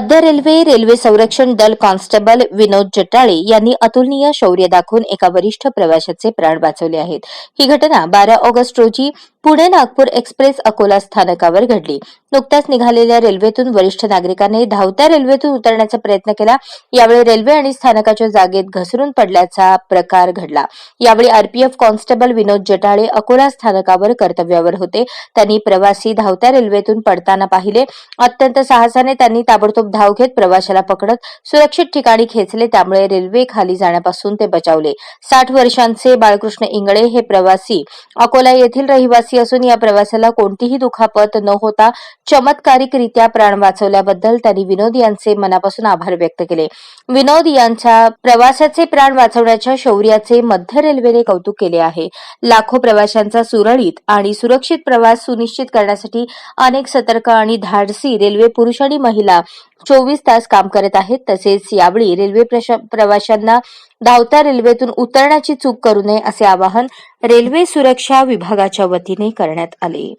मध्य railway railway संरक्षण दल कॉन्स्टेबल विनोद जटाळे यांनी अतुलनीय शौर्य दाखवून एका वरिष्ठ प्रवाशाचे प्राण वाचवले आहेत. ही घटना बारा ऑगस्ट रोजी पुणे नागपूर एक्सप्रेस अकोला स्थानकावर घडली. नुकत्याच निघालेल्या रेल्वेतून वरिष्ठ नागरिकांनी धावत्या रेल्वेतून उतरण्याचा प्रयत्न केला. यावेळी रेल्वे आणि स्थानकाच्या जागेत घसरून पडल्याचा प्रकार घडला. यावेळी आरपीएफ कॉन्स्टेबल विनोद जटाळे अकोला स्थानकावर कर्तव्यावर होते. त्यांनी प्रवासी धावत्या रेल्वेतून पडताना पाहिले. अत्यंत साहसाने त्यांनी ताबडतोब धाव घेत प्रवाशाला पकडत सुरक्षित ठिकाणी खेचले त्यामुळे रेल्वे खाली जाण्यापासून ते बचावले. साठ वर्षांचे बाळकृष्ण इंगळे हे प्रवासी अकोला येथील रहिवासी असून या प्रवासाला कोणतीही दुखापत न होता चमत्कारिकरित्या प्राण वाचवल्याबद्दल त्यांनी विनोद यांचे मनापासून आभार व्यक्त केले. विनोद यांच्या प्रवासाचे प्राण वाचवण्याच्या शौर्याचे मध्य रेल्वेने कौतुक केले आहे. लाखो प्रवाशांचा सुरळीत आणि सुरक्षित प्रवास सुनिश्चित करण्यासाठी अनेक सतर्क आणि धाडसी रेल्वे पुरुष आणि महिला चोवीस तास काम करत आहेत. तसेच यावेळी रेल्वे प्रवाशांना धावत्या रेल्वेतून उतरण्याची चूक करू नये असे आवाहन रेल्वे सुरक्षा विभागाच्या वतीने करण्यात आले.